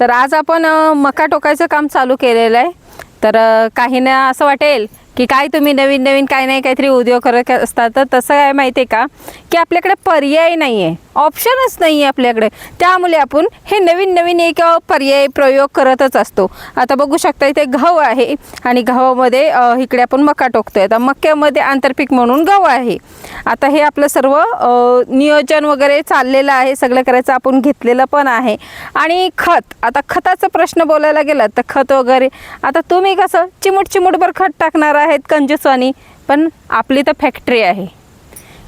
तर आज आपण मका टोकायचं काम चालू केलेलं आहे. तर काहींना असं वाटेल की काय तुम्ही नवीन नवीन काय नाही काहीतरी उद्योग करत असतात तर तसं काय माहिती आहे का? की आपल्याकडे पर्याय नाही आहे ऑप्शनच नाही आहे आपल्याकडे. त्यामुळे आपण हे नवीन नवीन एक पर्याय प्रयोग करतच असतो. आता बघू शकता इथे गहू आहे आणि गव्हामध्ये इकडे आपण मका टोकतोय. आता मक्यामध्ये आंतरपीक म्हणून गहू आहे. आता हे आपलं सर्व नियोजन वगैरे चाललेलं आहे. सगळं करायचं आपण घेतलेलं पण आहे. आणि खत. आता खताचा प्रश्न बोलायला गेला तर खत वगैरे. आता तुम्ही कसं चिमूट चिमूटभर खत टाकणार आहेत कंजूसवानी पण आपली तर फॅक्टरी आहे.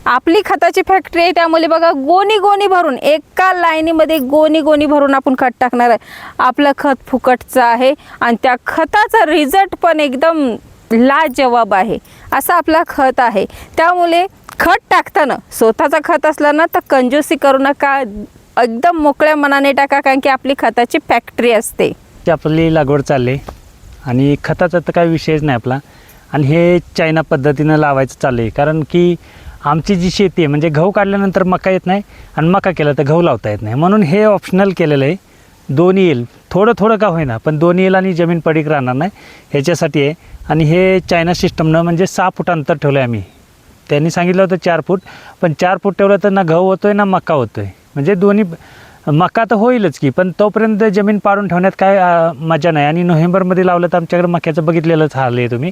आपली खताची फॅक्टरी आहे त्यामुळे बघा गोणी गोणी भरून एका लाईनीमध्ये गोणी गोणी भरून आपण खत टाकणार आहे. आपलं खत फुकटचं आहे आणि त्या खताचा रिझल्ट पण एकदम लाजवाब आहे. असं आपला खत आहे. त्यामुळे खत टाकताना स्वतःचं खत असला ना तर कंजूसी करू नका. एकदम मोकळ्या मनाने टाका कारण की आपली खताची फॅक्टरी असते. आपली लागवड चालली. आणि खताचा तर काही विषयच नाही आपला. आणि हे चायना पद्धतीनं लावायचं चाललं आहे. कारण की आमची जी शेती आहे म्हणजे गहू काढल्यानंतर मका येत नाही आणि मका केला तर गहू लावता येत नाही. म्हणून हे ऑप्शनल केलेलं आहे. दोन्ही येईल थोडं थोडं का होईना पण दोन्ही येईल आणि जमीन पडीक राहणार नाही. ह्याच्यासाठी आहे. आणि हे चायना सिस्टमनं म्हणजे सहा फूट अंतर ठेवलं आहे आम्ही. त्यांनी सांगितलं होतं चार फूट पण चार फूट ठेवलं तर ना गहू होतो आहे ना मका होतो आहे म्हणजे दोन्ही मका तर होईलच की पण तोपर्यंत जमीन पाडून ठेवण्यात काय मजा नाही. आणि नोव्हेंबरमध्ये लावलं तर आमच्याकडे मक्याचं बघितलेलंच हाल आहे तुम्ही.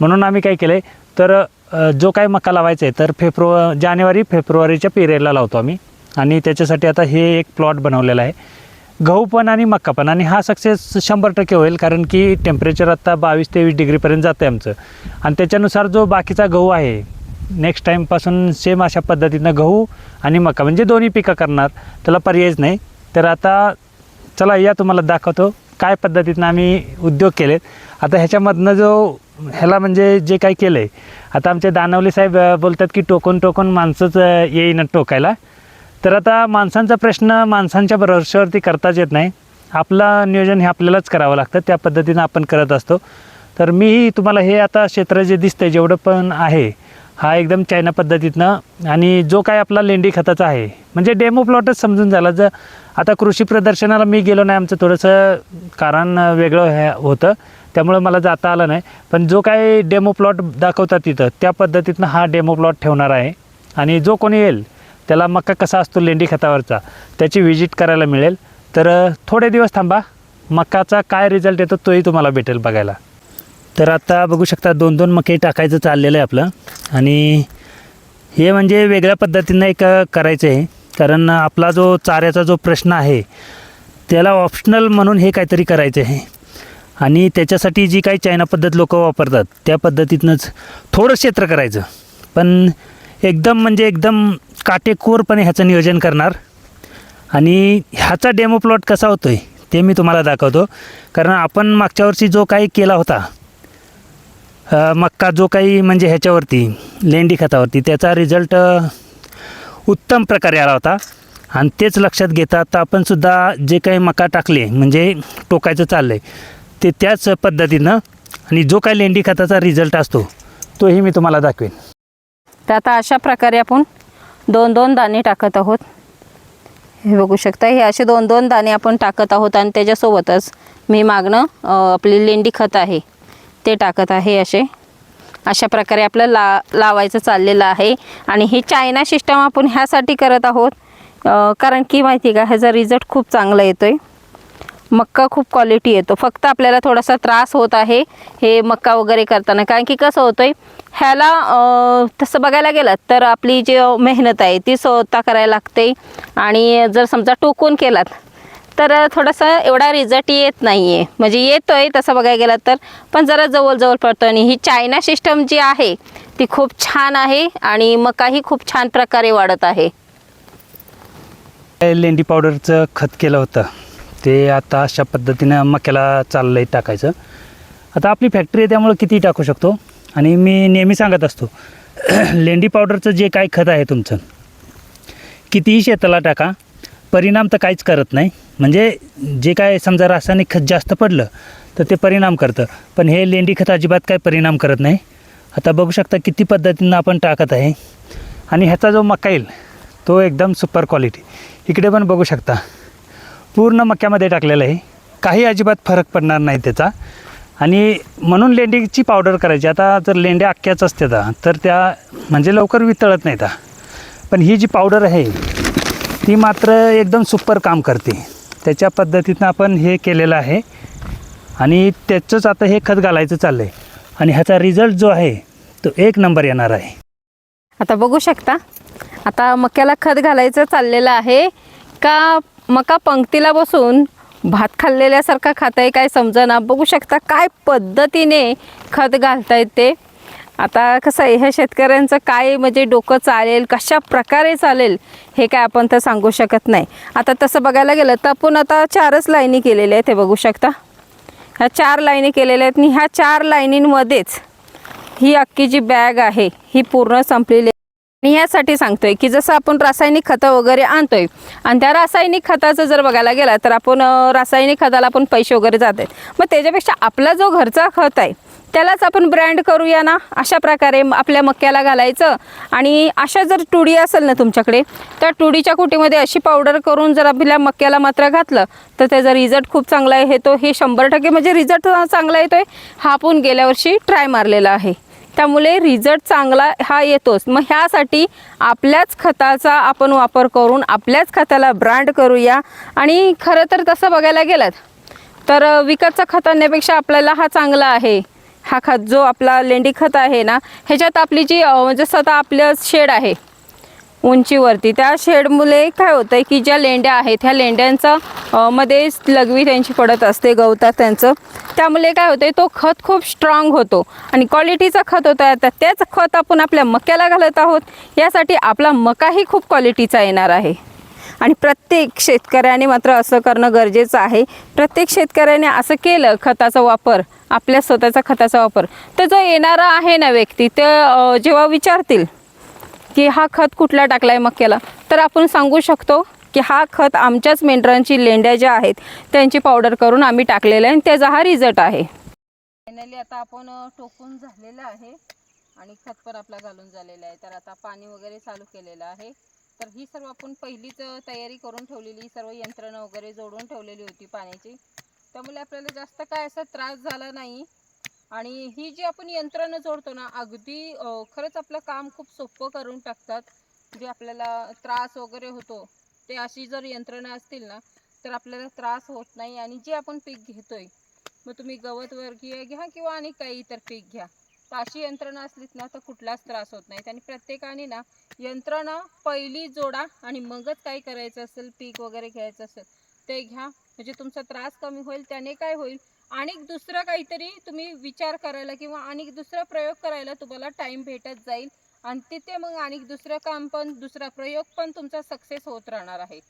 म्हणून आम्ही काय केलं आहे तर जो काय मका लावायचा आहे तर फेब्रुवा जानेवारी फेब्रुवारीच्या पिरियडला लावतो आम्ही. आणि त्याच्यासाठी आता हे एक प्लॉट बनवलेला आहे. गहू पण आणि मका पण. आणि हा सक्सेस शंभर टक्के होईल कारण की टेम्परेचर आत्ता बावीस तेवीस डिग्रीपर्यंत जातं आहे आमचं. आणि त्याच्यानुसार जो बाकीचा गहू आहे नेक्स्ट टाईमपासून सेम अशा पद्धतीनं गहू आणि मका म्हणजे दोन्ही पिकं करणार त्याला पर्यायच नाही. तर आता चला या तुम्हाला दाखवतो काय पद्धतीनं आम्ही उद्योग केलेत. आता ह्याच्यामधनं जो ह्याला म्हणजे जे काही केलं आहे आता आमचे दानवले साहेब बोलतात की टोकून टोकून माणसंच येईन टोकायला. तर आता माणसांचा प्रश्न माणसांच्या भरवशावरती करताच येत नाही. आपलं नियोजन हे आपल्यालाच करावं लागतं. त्या पद्धतीनं आपण करत असतो. तर मीही तुम्हाला हे आता क्षेत्र जे दिसतंय जेवढं पण आहे हा एकदम चायना पद्धतीतनं आणि जो काय आपला लेंडी खताचा आहे म्हणजे डेमो प्लॉटच समजून झाला. जर आता कृषी प्रदर्शनाला मी गेलो नाही आमचं थोडंसं कारण वेगळं हे होतं. त्यामुळं मला जाता आलं नाही. पण जो काय डेमो प्लॉट दाखवतात तिथं त्या पद्धतीतनं हा डेमो प्लॉट ठेवणार आहे. आणि जो कोणी येईल त्याला मका कसा असतो लेंडी खतावरचा त्याची व्हिजिट करायला मिळेल. तर थोडे दिवस थांबा. मकाचा काय रिझल्ट येतो तोही तुम्हाला भेटेल बघायला. तर आता बघू शकता दोन दोन मके टाकायचं चाललेलं आहे आपलं. आणि हे म्हणजे वेगळ्या पद्धतीनं एक करायचं आहे कारण आपला जो चाऱ्याचा जो प्रश्न आहे त्याला ऑप्शनल म्हणून हे काहीतरी करायचं आहे आणि त्याच्यासाठी जी काही चायना पद्धत लोक वापरतात त्या पद्धतीतनंच थोडं क्षेत्र करायचं. पण एकदम म्हणजे एकदम काटेकोरपणे ह्याचं नियोजन करणार. आणि ह्याचा डेमो प्लॉट कसा होतो आहे ते मी तुम्हाला दाखवतो. कारण आपण मागच्या वर्षी जो काही केला होता मक्का जो काही म्हणजे ह्याच्यावरती लेंडी खतावरती त्याचा रिझल्ट उत्तम प्रकारे आला होता. आणि तेच लक्षात घेता आता आपणसुद्धा जे काही मका टाकले म्हणजे टोकायचं चाललं आहे ते त्याच पद्धतीनं आणि जो काही लेंडी खताचा रिझल्ट असतो तोही मी तुम्हाला दाखवेन. तर आता अशा प्रकारे आपण दोन दोन दाणे टाकत आहोत. हे बघू शकता हे असे दोन दोन दाणे आपण टाकत आहोत आणि त्याच्यासोबतच मी मागणं आपली लेंडी खत आहे ते टाकत आहे असे. अशा प्रकारे आपलं ला लावायचं चाललेलं आहे. आणि ही चायना सिस्टम आपण ह्यासाठी करत आहोत कारण की माहिती आहे का ह्याचा रिझल्ट खूप चांगला येतो आहे मक्का खूप क्वालिटी येतो. फक्त आपल्याला थोडासा त्रास होत आहे हे मक्का वगैरे करताना. कारण की कसं होतं आहे ह्याला तसं बघायला गेलं तर आपली जी मेहनत आहे ती स्वतः करायला लागते. आणि जर समजा टोकून केलात तर थोडासा एवढा रिझल्ट येत नाही आहे म्हणजे येतो आहे तसं बघायला गेलं तर पण जरा जवळजवळ पडतो आणि ही चायना सिस्टम जी आहे ती खूप छान आहे आणि मकाही खूप छान प्रकारे वाढत आहे. लेंडी पावडरचं खत केलं होतं. ते आता अशा पद्धतीनं मक्याला चाललं आहे टाकायचं. आता आपली फॅक्टरी आहे त्यामुळं किती टाकू शकतो. आणि मी नेहमी सांगत असतो लेंडी पावडरचं जे काय खत आहे तुमचं कितीही शेताला टाका परिणाम तर काहीच करत नाही. म्हणजे जे काय समजा रासायनिक खत जास्त पडलं तर ते परिणाम करतं. पण हे लेंडी खत अजिबात काय परिणाम करत नाही. आता बघू शकता किती पद्धतीनं आपण टाकत आहे. आणि ह्याचा जो मका येईल तो एकदम सुपर क्वालिटी इकडे पण बघू शकता. पूर्ण मक्यामध्ये टाकलेलं आहे. काही अजिबात फरक पडणार नाही त्याचा. आणि म्हणून लेंडीची पावडर करायची. आता जर लेंड्या अख्ख्याच असत्या तर त्या म्हणजे लवकर वितळत नाहीत पण ही जी पावडर आहे ती मात्र एकदम सुपर काम करते. त्याच्या पद्धतीनं आपण हे केलेलं आहे. आणि त्याचंच आता हे खत घालायचं चाललं आहे आणि ह्याचा रिझल्ट जो आहे तो एक नंबर येणार आहे. आता बघू शकता. आता मक्याला खत घालायचं चाललेलं आहे. का मका पंक्तीला बसून भात खाल्लेल्यासारखा खाता आहे काय समजना? बघू शकता काय पद्धतीने खत घालतायत ते. आता कसं आहे ह्या शेतकऱ्यांचं काय म्हणजे डोकं चालेल कशा प्रकारे चालेल हे काय आपण तर सांगू शकत नाही. आता तसं बघायला गेलं तर आपण आता चारच लाईनी केलेल्या आहेत हे बघू शकता. ह्या चार लाईनी केलेल्या आहेत आणि ह्या चार लाईनींमध्येच ही अख्खी जी बॅग आहे ही पूर्ण संपलेली आहे आणि ह्यासाठी सांगतोय की जसं आपण रासायनिक खतं वगैरे आणतोय आणि त्या रासायनिक खताचं जर बघायला गेला तर आपण रासायनिक खताला आपण पैसे वगैरे जात आहेत मग त्याच्यापेक्षा आपला जो घरचा खत आहे त्यालाच आपण ब्रँड करूया ना? अशा प्रकारे आपल्या मक्याला घालायचं. आणि अशा जर तुडी असेल ना तुमच्याकडे त्या टुडीच्या कुटीमध्ये अशी पावडर करून जर आपल्या मक्याला मात्र घातलं तर त्याचा रिझल्ट खूप चांगला येतो हे शंभर टक्के म्हणजे रिझल्ट चांगला येतोय. हा आपण गेल्या वर्षी ट्राय मारलेला आहे. त्यामुळे रिझल्ट चांगला हा येतोच. मग ह्यासाठी आपल्याच खताचा आपण वापर करून आपल्याच खताला ब्रँड करूया. आणि खरं तर तसं बघायला गेलात तर विकतचा खत आणण्यापेक्षा आपल्याला हा चांगला आहे. हा खत जो आपला लेंडी खत आहे ना ह्याच्यात आपली जी म्हणजे स्वतः आपलं शेड आहे उंचीवरती. त्या शेडमुळे काय होतं आहे की ज्या लेंड्या आहेत ह्या लेंड्यांचा मध्येच मध्ये त्यांची पडत असते गवतात त्यांचं. त्यामुळे काय होतं आहे तो खत खूप स्ट्रॉंग होतो. आणि क्वालिटीचा खत होता आता त्याच खत आपण आपल्या मक्याला घालत आहोत. यासाठी आपला मकाही खूप क्वालिटीचा येणार आहे. आणि प्रत्येक शेतकऱ्याने मात्र असं करणं गरजेचं आहे. प्रत्येक शेतकऱ्याने असं केलं खताचा वापर आपल्या स्वतःचा खताचा वापर तर जो येणारा आहे ना व्यक्ती ते जेव्हा विचारतील की हा खत कुठला टाकलाय मक्याला? तर आपण सांगू शकतो की हा खत आमच्याच मेंढरांची लेंड्या ज्या आहेत त्यांची पावडर करून आम्ही टाकलेला आहे आणि त्याचा हा रिझल्ट आहे. फायनली आता आपण टोकून झालेलं आहे आणि खत पण आपला घालून झालेलं आहे. तर आता पाणी वगैरे चालू केलेलं आहे. तर ही सर्व आपण पहिलीच तयारी करून ठेवलेली सर्व यंत्रणं वगैरे जोडून ठेवलेली होती पाण्याची. त्यामुळे आपल्याला जास्त काय असा त्रास झाला नाही. आणि ही जी आपण यंत्रणं जोडतो ना अगदी खरंच आपलं काम खूप सोपं करून टाकतात. जे आपल्याला त्रास वगैरे होतो ते अशी जर यंत्रणा असतील ना तर आपल्याला त्रास होत नाही आणि जे आपण पीक घेतोय मग तुम्ही गवत वर्गीय घ्या किंवा आणि काही इतर पीक घ्या. तर अशी यंत्रणा असलीत ना तर कुठलाच त्रास होत नाही. आणि प्रत्येकाने ना यंत्रणा पहिली जोडा आणि मगच काय करायचं असेल पीक वगैरे घ्यायचं असेल ते घ्या. म्हणजे तुमचा त्रास कमी होईल त्याने काय होईल आणि दुसरं काहीतरी तुम्ही विचार करायला किंवा आणि दुसरा प्रयोग करायला तुम्हाला टाईम भेटत जाईल. आणि तिथे मग आणि दुसरं काम पण दुसरा प्रयोग पण तुमचा सक्सेस होत राहणार आहे.